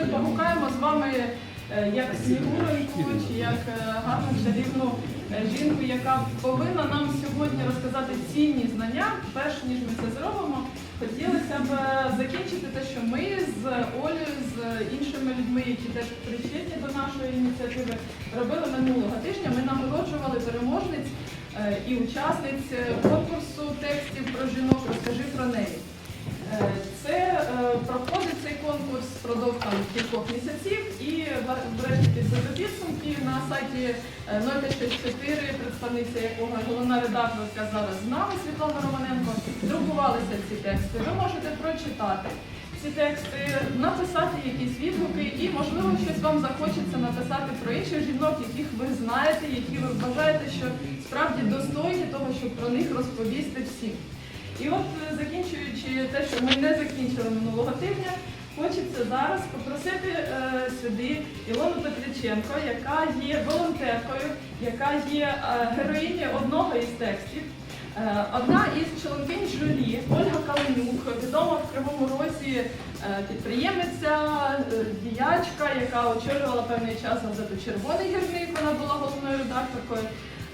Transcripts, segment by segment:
ми погукаємо з вами е, як снігуроньку чи як е, гарну чарівну е, жінку, яка повинна нам сьогодні розказати цінні знання. Перш ніж ми це зробимо, хотілося б закінчити те, що ми з Олею, з іншими людьми, які теж причетні до нашої ініціативи, робили минулого тижня. Ми нагороджували переможниць і учасниць конкурсу текстів про жінок. Розкажи про неї. Е, Це е, проходить цей конкурс впродовж кількох місяців і врешті підбито підсумки на сайті е, 064, представниця якого головна редакторка зараз з нами Світлана Романенко. Друкувалися ці тексти. Ви можете прочитати ці тексти, написати якісь відгуки і, можливо, щось вам захочеться написати про інших жінок, яких ви знаєте, які ви вважаєте, що справді достойні того, щоб про них розповісти всім. І от е, закінчуючи те, що ми не закінчили минулого тижня, хочеться зараз попросити е, сюди Ілону Петриченко, яка є волонтеркою, яка є е, героїнею одного із текстів. Е, Одна із членкинь журі Ольга Каленюк, відома в Кривому Розі е, підприємиця, е, діячка, яка очолювала певний час газету Червоний гірник, вона була головною редакторкою.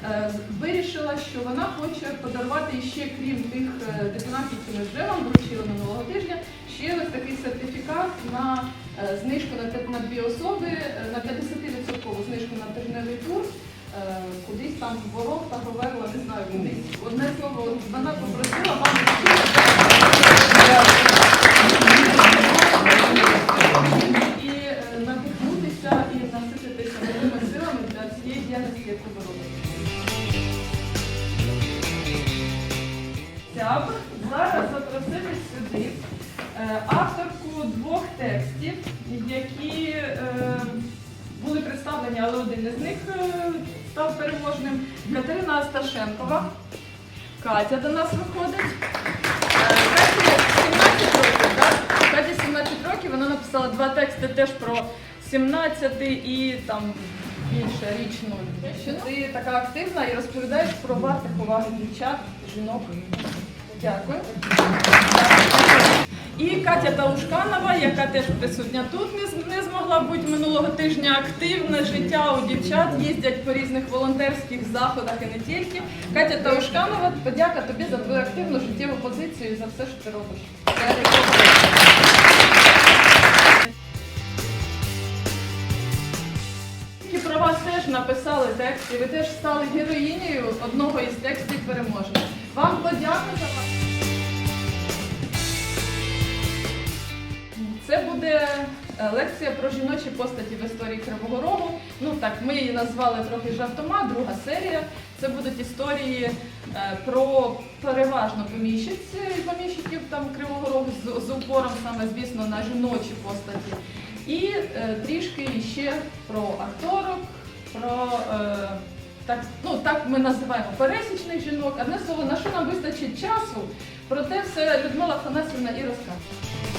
Е, Вирішила, що вона хоче подарувати ще крім тих е, дипломатів, які ми вже вам вручили минулого тижня, ще ось такий сертифікат на е, знижку на на дві особи, на 50% знижку на тижневий тур. Е, Кудись там ворог та говерла, не знаю, кудись. Одне слово, вона попросила вам Б зараз запросити сюди е, авторку двох текстів, які е, були представлені, але один із них е, став переможним. Катерина Асташенкова. Катя до нас виходить. Каті 17 років, так? Каті 17 років, вона написала два тексти теж про 17 і там більше річну. Ти така активна і розповідаєш про вартих уваги дівчат, жінок. Дякую. І Катя Таушканова, яка теж присутня тут, не, змогла бути минулого тижня. Активне життя у дівчат їздять по різних волонтерських заходах і не тільки. Катя Таушканова, подяка тобі за твою активну життєву позицію і за все, що ти робиш. Про вас теж написали текст, і ви теж стали героїнею одного із текстів переможних. Лекція про жіночі постаті в історії Кривого Рогу. Ну так, ми її назвали трохи жартома, друга серія. Це будуть історії е, про переважно поміщиць і поміщиків там Кривого Рогу з, з упором саме, звісно, на жіночі постаті. І е, трішки ще про акторок, про е, так, ну, так ми називаємо пересічних жінок. Одне слово, на що нам вистачить часу, про те все Людмила Фанасівна і розкаже.